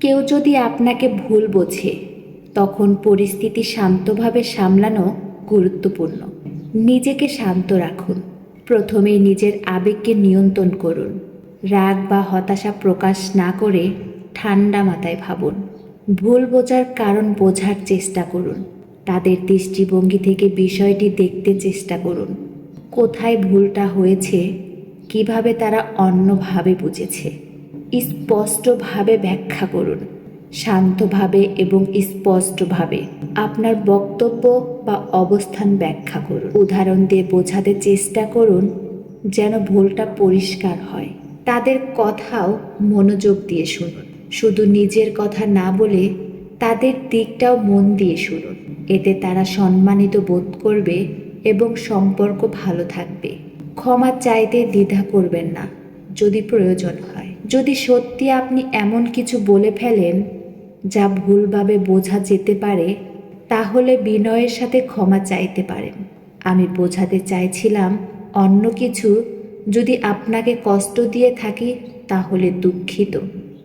কেউ যদি আপনাকে ভুল বোঝে, তখন পরিস্থিতি শান্তভাবে সামলানো গুরুত্বপূর্ণ। নিজেকে শান্ত রাখুন। প্রথমেই নিজের আবেগকে নিয়ন্ত্রণ করুন। রাগ বা হতাশা প্রকাশ না করে ঠান্ডা মাথায় ভাবুন। ভুল বোঝার কারণ বোঝার চেষ্টা করুন। তাদের দৃষ্টিভঙ্গি থেকে বিষয়টি দেখতে চেষ্টা করুন। কোথায় ভুলটা হয়েছে, কীভাবে তারা অন্যভাবে বুঝেছে। স্পষ্টভাবে ব্যাখ্যা করুন, শান্তভাবে এবং স্পষ্টভাবে। আপনার বক্তব্য বা অবস্থান ব্যাখ্যা করুন। উদাহরণ দিয়ে বোঝাতে চেষ্টা করুন যেন ভুলটা পরিষ্কার হয়। তাদের কথাও মনোযোগ দিয়ে শুনুন। শুধু নিজের কথা না বলে তাদের দিকটাও মন দিয়ে শুনুন। এতে তারা সম্মানিত বোধ করবে এবং সম্পর্ক ভালো থাকবে। ক্ষমা চাইতে দ্বিধা করবেন না, যদি প্রয়োজন হয়। যদি সত্যি আপনি এমন কিছু বলে ফেলেন, যা ভুলভাবে বোঝা যেতে পারে, তাহলে বিনয়ের সাথে ক্ষমা চাইতে পারেন। আমি বোঝাতে চাইছিলাম অন্য কিছু, যদি আপনাকে কষ্ট দিয়ে থাকি, তাহলে দুঃখিত।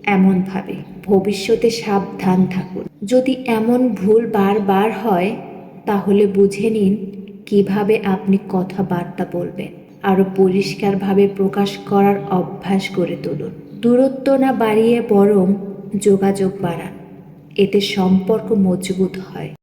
এমনভাবে ভবিষ্যতে সাবধান থাকুন। যদি এমন ভুল বারবার হয়, তাহলে বুঝে নিন কীভাবে আপনি কথাবার্তা বলবেন। আরও পরিষ্কারভাবে প্রকাশ করার অভ্যাস করে তুলুন। দূরত্ব না বাড়িয়ে বরং যোগাযোগ বাড়ান এতে সম্পর্ক মজবুত হয়।